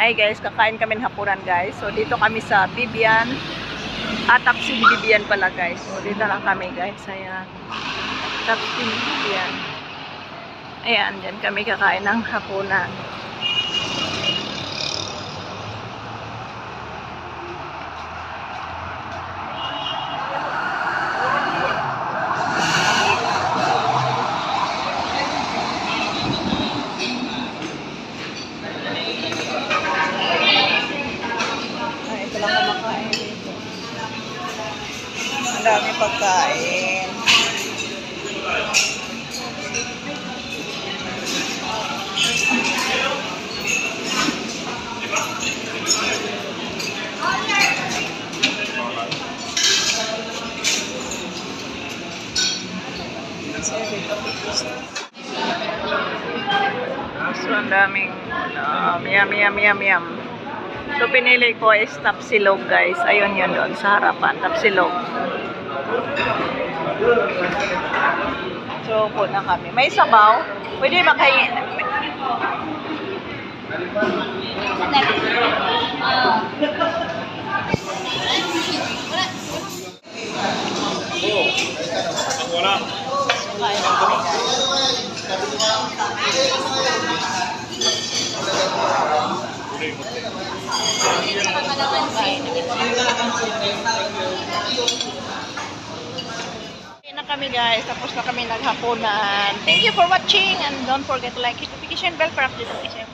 Hi guys, kakain kami ng hapunan guys. So dito kami sa Bibian. Tapsin Bibian pala guys. So dito lang kami guys. Ayan. Tapsin Bibian. Ayan, dyan kami kakain ng hapunan. Ang dami pagkain. So, ang daming um, yum, yum, yum, yum. So, pinili ko is tapsilog, guys. Ayun yun doon sa harapan. Tapsilog. Çok nakami. May sabaw. Pwede makain. Wala. Wala. Kami, guys. Tapos na kami naghapunan. Thank you for watching and don't forget to like, hit notification bell for update notification.